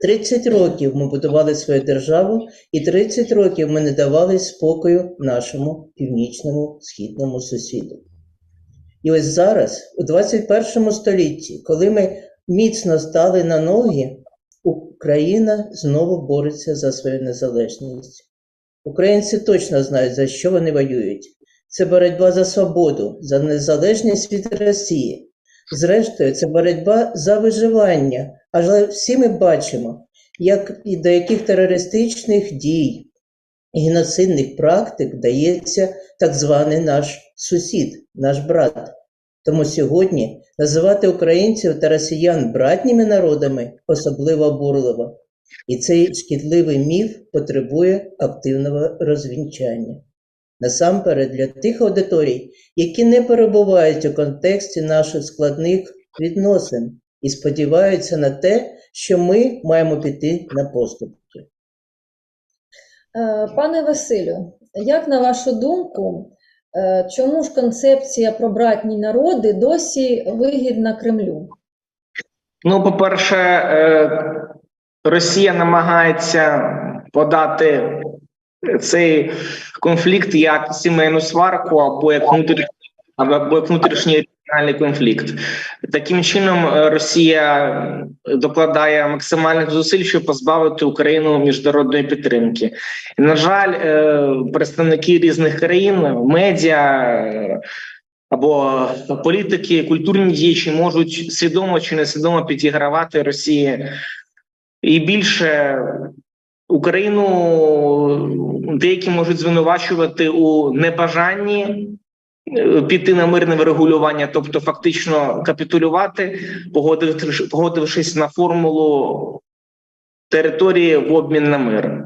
30 років ми будували свою державу, і 30 років ми не давали спокою нашому північному східному сусіду. І ось зараз, у 21 столітті, коли ми міцно стали на ноги, Україна знову бореться за свою незалежність. Українці точно знають, за що вони воюють. Це боротьба за свободу, за незалежність від Росії. Зрештою, це боротьба за виживання. Але всі ми бачимо, як і до яких терористичних дій і геноцидних практик дається так званий наш сусід, наш брат. Тому сьогодні називати українців та росіян братніми народами особливо обурливо. І цей шкідливий міф потребує активного розвінчання. Насамперед для тих аудиторій, які не перебувають у контексті наших складних відносин і сподіваються на те, що ми маємо піти на поступки. Е, Пане Василю, як на вашу думку, е, чому ж концепція про братні народи досі вигідна Кремлю? Ну, по-перше, е, Росія намагається подати цей конфлікт як сімейну сварку або як внутрішній або як внутрішній регіональний конфлікт. Таким чином, е, Росія докладає максимальних зусиль, щоб позбавити Україну міжнародної підтримки. На жаль, е, представники різних країн, медіа. е, Або політики, культурні діячі можуть свідомо чи несвідомо підігравати Росії і більше Україну деякі можуть звинувачувати у небажанні е, піти на мирне врегулювання, тобто фактично капітулювати, погодившись, погодившись на формулу території в обмін на мир.